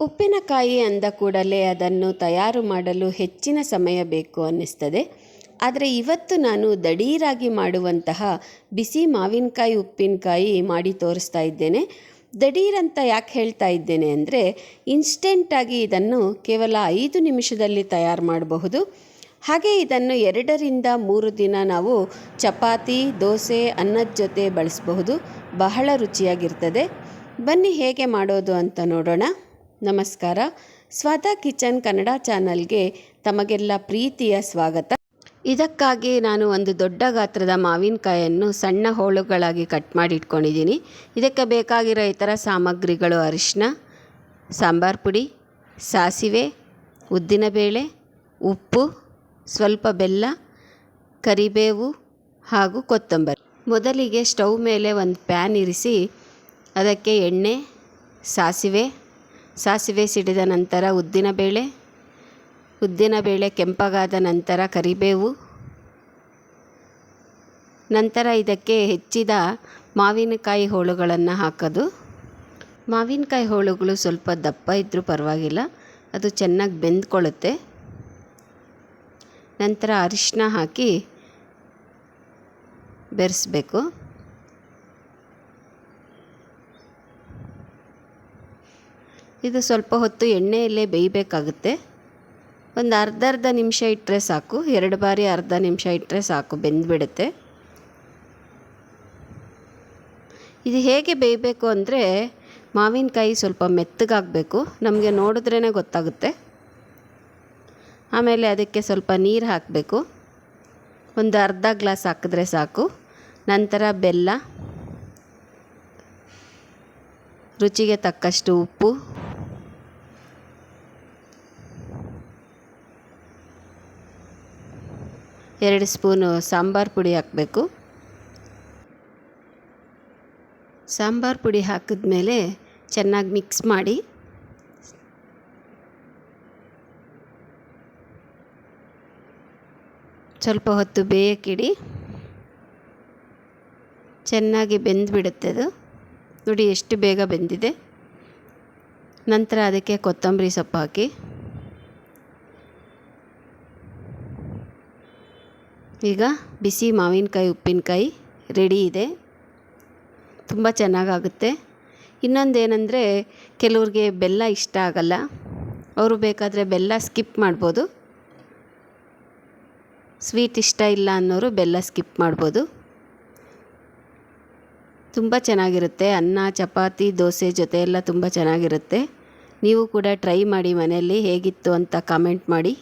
ಉಪ್ಪಿನಕಾಯಿ ಅಂದ ಕೂಡಲೇ ಅದನ್ನು ತಯಾರು ಮಾಡಲು ಹೆಚ್ಚಿನ ಸಮಯ ಬೇಕು ಅನ್ನಿಸ್ತದೆ. ಆದರೆ ಇವತ್ತು ನಾನು ದಡೀರಾಗಿ ಮಾಡುವಂತಹ ಬಿಸಿ ಮಾವಿನಕಾಯಿ, ಉಪ್ಪಿನಕಾಯಿ ಮಾಡಿ ತೋರಿಸ್ತಾ ಇದ್ದೇನೆ. ದಡೀರಂತ ಯಾಕೆ ಹೇಳ್ತಾ ಇದ್ದೇನೆ ಅಂದರೆ ಇನ್ಸ್ಟೆಂಟಾಗಿ ಇದನ್ನು ಕೇವಲ ಐದು ನಿಮಿಷದಲ್ಲಿ ತಯಾರು ಮಾಡಬಹುದು. ಹಾಗೆ ಇದನ್ನು ಎರಡರಿಂದ ಮೂರು ದಿನ ನಾವು ಚಪಾತಿ, ದೋಸೆ, ಅನ್ನದ ಜೊತೆ ಬಳಸಬಹುದು. ಬಹಳ ರುಚಿಯಾಗಿರ್ತದೆ. ಬನ್ನಿ ಹೇಗೆ ಮಾಡೋದು ಅಂತ ನೋಡೋಣ. ನಮಸ್ಕಾರ. ಸ್ವಾದ ಕಿಚನ್ ಕನ್ನಡ ಚಾನಲ್ಗೆ ತಮಗೆಲ್ಲ ಪ್ರೀತಿಯ ಸ್ವಾಗತ. ಇದಕ್ಕಾಗಿ ನಾನು ಒಂದು ದೊಡ್ಡ ಗಾತ್ರದ ಮಾವಿನಕಾಯನ್ನು ಸಣ್ಣ ಹೋಳುಗಳಾಗಿ ಕಟ್ ಮಾಡಿ ಇಟ್ಕೊಂಡಿದ್ದೀನಿ. ಇದಕ್ಕೆ ಬೇಕಾಗಿರೋ ಇತರ ಸಾಮಗ್ರಿಗಳು ಅರಿಶಿನ, ಸಾಂಬಾರು ಪುಡಿ, ಸಾಸಿವೆ ಉದ್ದಿನಬೇಳೆ ಉಪ್ಪು, ಸ್ವಲ್ಪ ಬೆಲ್ಲ, ಕರಿಬೇವು ಹಾಗೂ ಕೊತ್ತಂಬರಿ. ಮೊದಲಿಗೆ ಸ್ಟವ್ ಮೇಲೆ ಒಂದು ಪ್ಯಾನ್ ಇರಿಸಿ ಅದಕ್ಕೆ ಎಣ್ಣೆ, ಸಾಸಿವೆ ಸಾಸಿವೆ ಸಿಡಿದ ನಂತರ ಉದ್ದಿನಬೇಳೆ ಉದ್ದಿನಬೇಳೆ ಕೆಂಪಗಾದ ನಂತರ ಕರಿಬೇವು, ನಂತರ ಇದಕ್ಕೆ ಹೆಚ್ಚಿದ ಮಾವಿನಕಾಯಿ ಹೋಳುಗಳನ್ನು ಹಾಕೋದು. ಮಾವಿನಕಾಯಿ ಹೋಳುಗಳು ಸ್ವಲ್ಪ ದಪ್ಪ ಇದ್ದರೂ ಪರವಾಗಿಲ್ಲ, ಅದು ಚೆನ್ನಾಗಿ ಬೆಂದ್ಕೊಳ್ಳುತ್ತೆ. ನಂತರ ಅರಿಶಿನ ಹಾಕಿ ಬೆರೆಸ್ಬೇಕು. ಇದು ಸ್ವಲ್ಪ ಹೊತ್ತು ಎಣ್ಣೆಯಲ್ಲೇ ಬೇಯಬೇಕಾಗುತ್ತೆ. ಒಂದು ಅರ್ಧ ಅರ್ಧ ನಿಮಿಷ ಇಟ್ಟರೆ ಸಾಕು. ಎರಡು ಬಾರಿ ಅರ್ಧ ನಿಮಿಷ ಇಟ್ಟರೆ ಸಾಕು. ಬೆಂದ್ಬಿಡುತ್ತೆ. ಇದು ಹೇಗೆ ಬೇಯಬೇಕು ಅಂದರೆ ಮಾವಿನಕಾಯಿ ಸ್ವಲ್ಪ ಮೆತ್ತಗಾಗಬೇಕು. ನಮಗೆ ನೋಡಿದ್ರೇ ಗೊತ್ತಾಗುತ್ತೆ. ಆಮೇಲೆ ಅದಕ್ಕೆ ಸ್ವಲ್ಪ ನೀರು ಹಾಕಬೇಕು. ಒಂದು ಅರ್ಧ ಗ್ಲಾಸ್ ಹಾಕಿದ್ರೆ ಸಾಕು. ನಂತರ ಬೆಲ್ಲ, ರುಚಿಗೆ ತಕ್ಕಷ್ಟು ಉಪ್ಪು ಎರಡು ಸ್ಪೂನು ಸಾಂಬಾರು ಪುಡಿ ಹಾಕಬೇಕು. ಸಾಂಬಾರು ಪುಡಿ ಹಾಕಿದ್ಮೇಲೆ ಚೆನ್ನಾಗಿ ಮಿಕ್ಸ್ ಮಾಡಿ ಸ್ವಲ್ಪ ಹೊತ್ತು ಬೇಯಕ್ಕಿಡಿ ಚೆನ್ನಾಗಿ ಬೆಂದುಬಿಡುತ್ತೆ ಅದು. ನೋಡಿ ಎಷ್ಟು ಬೇಗ ಬೆಂದಿದೆ. ನಂತರ ಅದಕ್ಕೆ ಕೊತ್ತಂಬರಿ ಸೊಪ್ಪು ಹಾಕಿ. ಈಗ ಬಿಸಿ ಮಾವಿನಕಾಯಿ, ಉಪ್ಪಿನಕಾಯಿ ರೆಡಿ ಇದೆ. ತುಂಬ ಚೆನ್ನಾಗಾಗುತ್ತೆ. ಇನ್ನೊಂದೇನೆಂದರೆ ಕೆಲವ್ರಿಗೆ ಬೆಲ್ಲ ಇಷ್ಟ ಆಗಲ್ಲ. ಅವರು ಬೇಕಾದರೆ ಬೆಲ್ಲ ಸ್ಕಿಪ್ ಮಾಡ್ಬೋದು. ಸ್ವೀಟ್ ಇಷ್ಟ ಇಲ್ಲ ಅನ್ನೋರು ಬೆಲ್ಲ ಸ್ಕಿಪ್ ಮಾಡ್ಬೋದು. ತುಂಬ ಚೆನ್ನಾಗಿರುತ್ತೆ. ಅನ್ನ, ಚಪಾತಿ, ದೋಸೆ ಜೊತೆ ಎಲ್ಲ ತುಂಬ ಚೆನ್ನಾಗಿರುತ್ತೆ. ನೀವು ಕೂಡ ಟ್ರೈ ಮಾಡಿ ಮನೆಯಲ್ಲಿ ಹೇಗಿತ್ತು ಅಂತ ಕಾಮೆಂಟ್ ಮಾಡಿ.